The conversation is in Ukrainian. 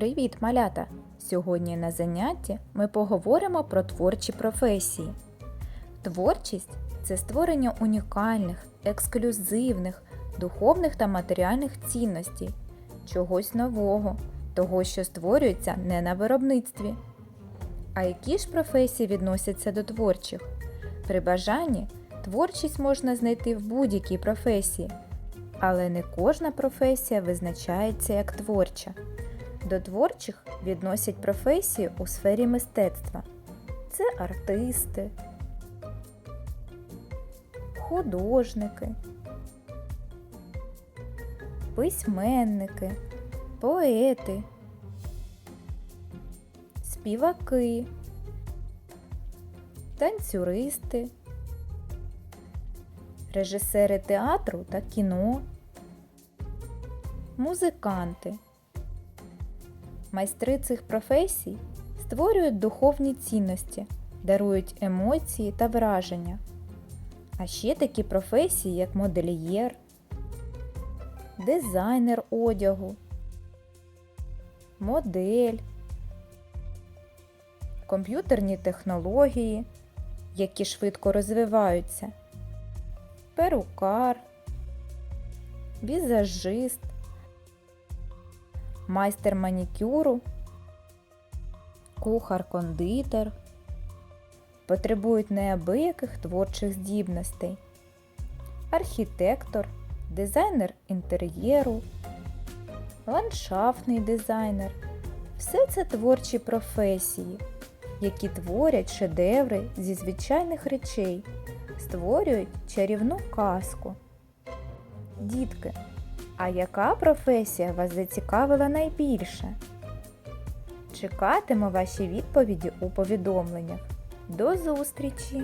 Привіт, малята! Сьогодні на занятті ми поговоримо про творчі професії. Творчість це створення унікальних, ексклюзивних, духовних та матеріальних цінностей, чогось нового, того, що створюється не на виробництві. А які ж професії відносяться до творчих? При бажанні творчість можна знайти в будь-якій професії, але не кожна професія визначається як творча. До творчих відносять професії у сфері мистецтва. Це артисти, художники, письменники, поети, співаки, танцюристи, режисери театру та кіно, музиканти. Майстри цих професій створюють духовні цінності, дарують емоції та враження. А ще такі професії, як модельєр, дизайнер одягу, модель, комп'ютерні технології, які швидко розвиваються, перукар, візажист, майстер манікюру, кухар-кондитер потребують неабияких творчих здібностей, архітектор, дизайнер інтер'єру, ландшафтний дизайнер все це творчі професії, які творять шедеври зі звичайних речей, створюють чарівну казку. Дітки, а яка професія вас зацікавила найбільше? Чекатиму ваші відповіді у повідомленнях. До зустрічі!